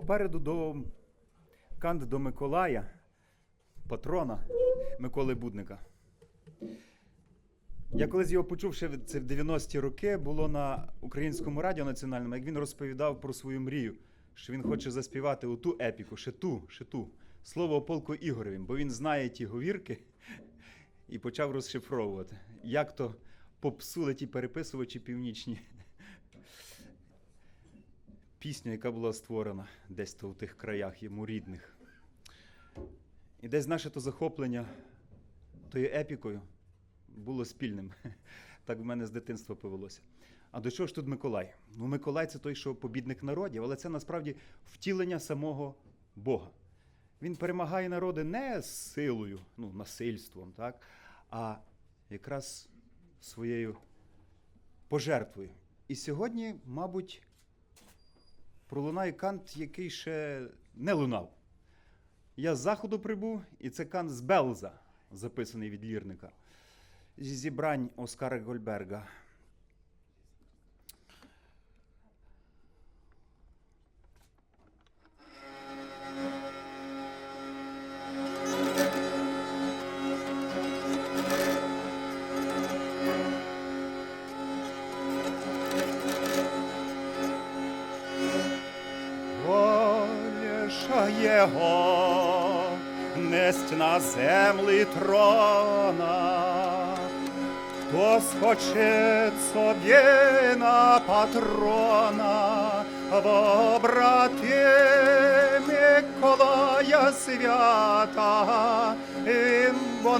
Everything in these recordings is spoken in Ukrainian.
Попереду до кант до Миколая, патрона Миколи Будника. Я колись його почув ще в- це в 90-ті роки, було на українському радіо національному, як він розповідав про свою мрію, що він хоче заспівати оту епіку, ще ту, ще ту. Слово о полку Ігоревім, бо він знає ті говірки і почав розшифровувати, як то попсули ті переписувачі північні. Пісню, яка була створена десь то в тих краях йому рідних. І десь наше то захоплення тою епікою було спільним. Так в мене з дитинства повелося. А до чого ж тут Миколай? Ну, Миколай це той, що побідник народів, але це насправді втілення самого Бога. Він перемагає народи не силою, ну, насильством, так, а якраз своєю пожертвою. І сьогодні, мабуть, пролунає кант, який ще не лунав. Я з заходу прибув, і це кант з Белза, записаний від лірника. Зі зібрань Оскара Гольберга. Його несть на землі трона, хто схоче собі на патрона, во брати Миколая свята, і бо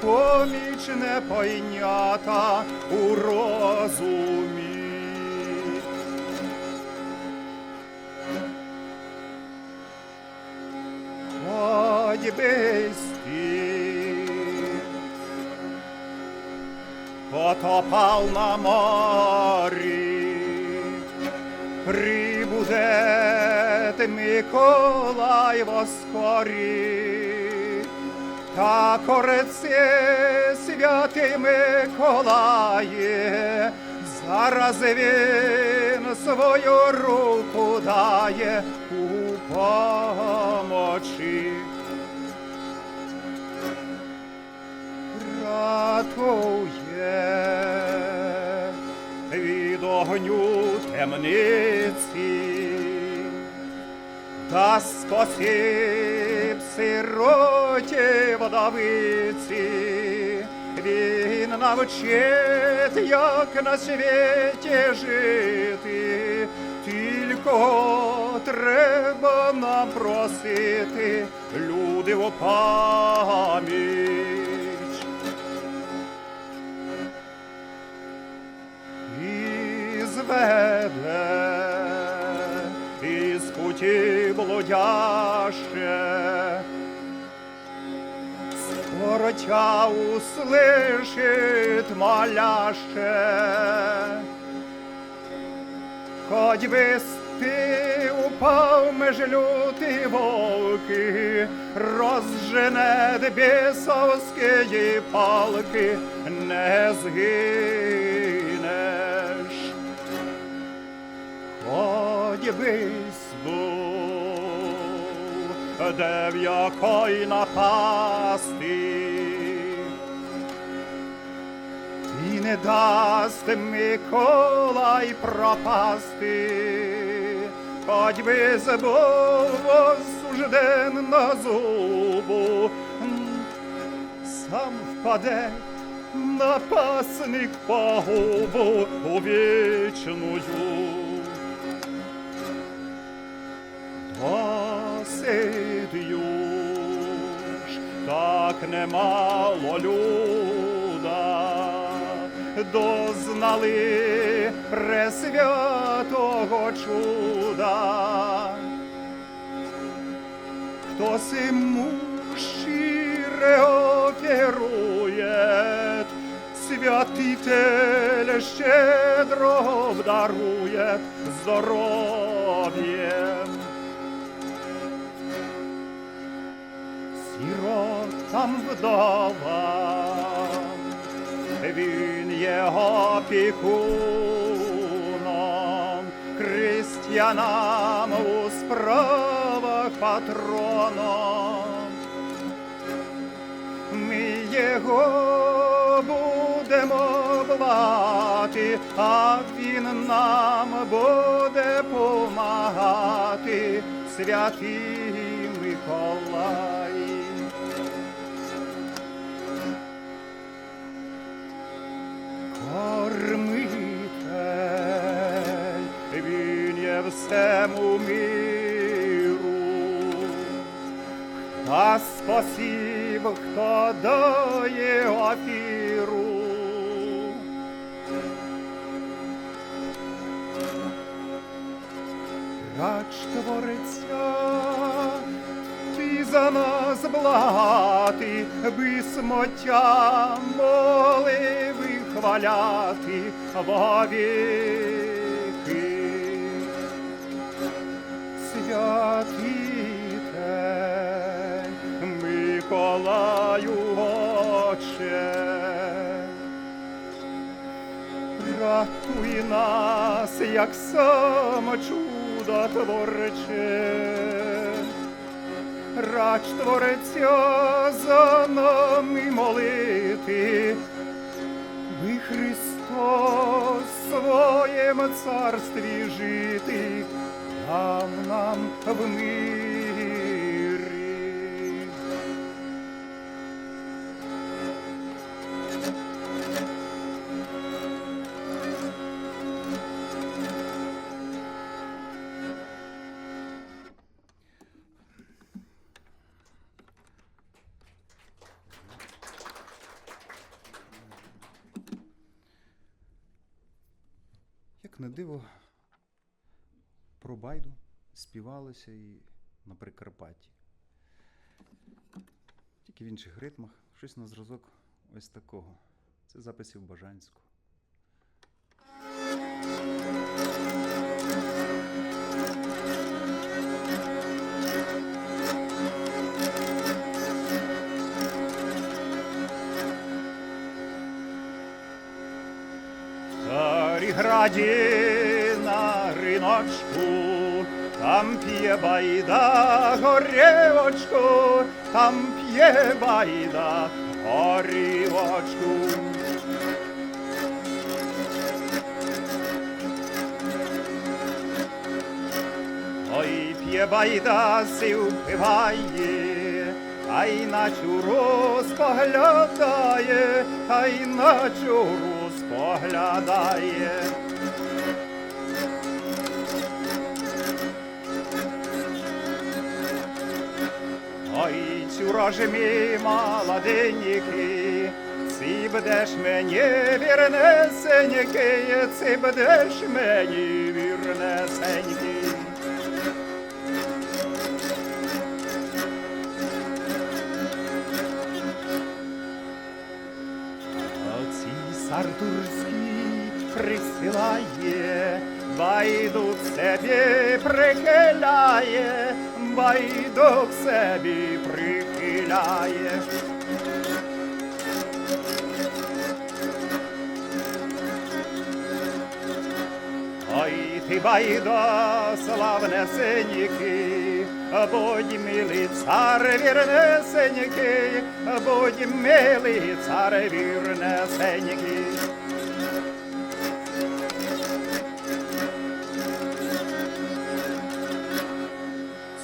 поміч не пойнята у розумі. Би стих, на морі, прибуде Миколай воскорі, та кореце святий Миколає, зараз він свою руку дає у помочі. Ратує від огню темниці, та спосіб сироті вдовиці, він навчить, як на світі жити, тільки треба нам просити, люди в пам'ять. І із путі блудяще. Скоро тя услышит моляще. Хоть би ти упав меж люті волки, розжене бісовські палки, не згинеш. Би був, де в якої напасти, і не дасть Миколай пропасти, хоч би збув осужден на зубу, сам впаде напасник пагубу у вічную. Немало люда, дознали пресвятого чуда. Хто симу щире оферує, святитель щедро вдарує здоров'єм. Сіротам вдовам, він є опікуном, я у справах патроном. Ми його будемо благати, а він нам буде помагати, святий Миколай. Дає афіру. Рач твориця, ти за нас благати, бисмотя моли вихваляти вовіки. Ратуй нас, як сам чудо творче. Рач творця за нами молити, би Христос в своєму царстві жити, там нам в мирі. Диво, про байду співалося і на Прикарпатті. Тільки в інших ритмах, щось на зразок ось такого. Це записів Бажанського. Царіграді на риночку, там п'є байда горівочку, там п'є байда горівочку. Ой, п'є байда си впиває, а й на чуру споглядає, а й на чуру споглядає. Ой, чуроже мій молоденький, Ці будеш мені вірнесенький, ці будеш мені вірнесенький. Цісар турський присилає, байду к себе прихиляє, байду к себе прихиляє. Ой, ти байда, славне синіки, будь милий цар вірнесенький, будь милий цар вірнесенький.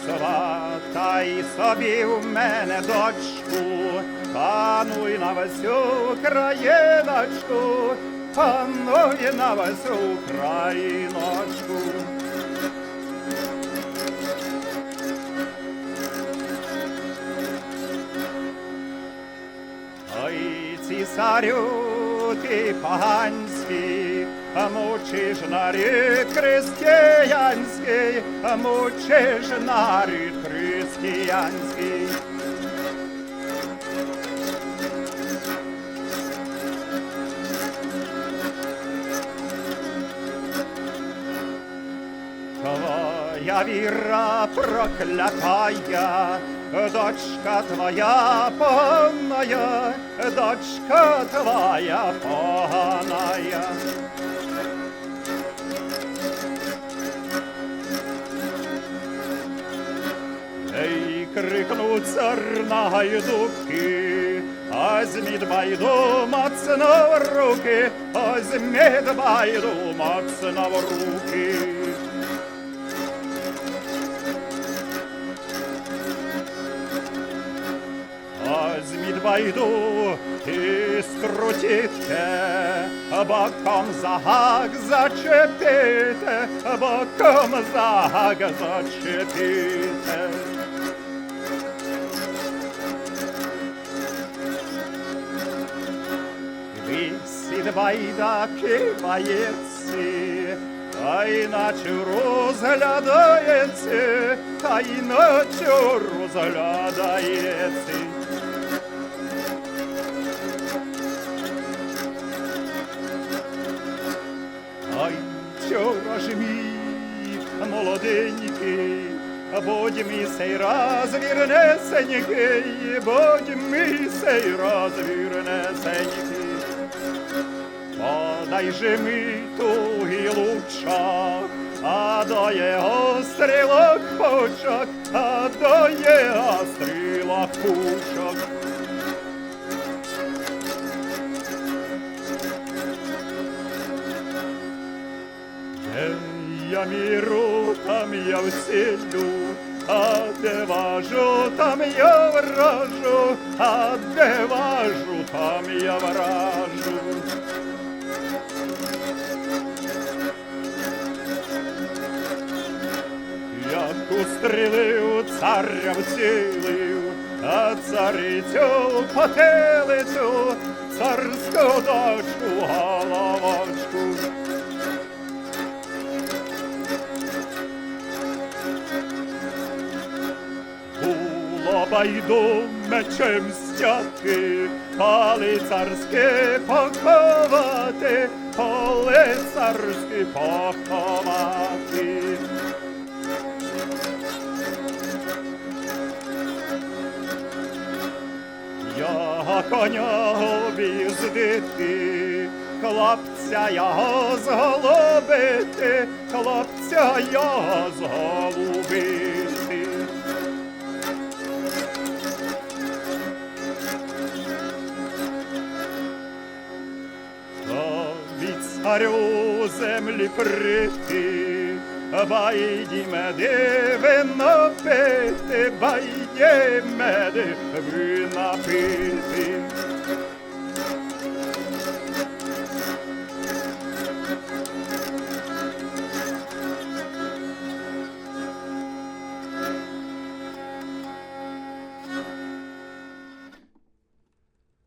Сватай собі в мене дочку, пануй на всю країночку, пануй на всю країночку. Ой, цісарю, ти поганський, мучиш нарід християнський, мучиш нарід християнський. Твоя віра проклятая, дочка твоя поганая, дочка твоя поганая. Крикнув цар на гайдуки, Азмід байду мацно в руки, Азмід байду мацно в руки. Азмід байду і скрутіте, боком за гак боком за гак зачепите. Висід байда кивається, та й наче розглядається, та й наче розглядається. Ай, вчора ж мій молоденький, будь мій сей раз вірнесенький, будь мій сей раз вірнесенький. Подай же ми тугий лучак, а до його стрілок пучок, а до його стрілок пучок. Де я міру, там я вселю, а де важу, там я вражу, а де важу, там я вражу. Устрілив, царя вцілив, а царицю потилицю, царську дочку головочку. Було байду мечем стяти, а лицарське поховати, а лицарське поховати. Я коня об'їздити, хлопця його зголубити, хлопця його зголубити. від царю землі прийти, байді меди вино пити, байдіме вина пити.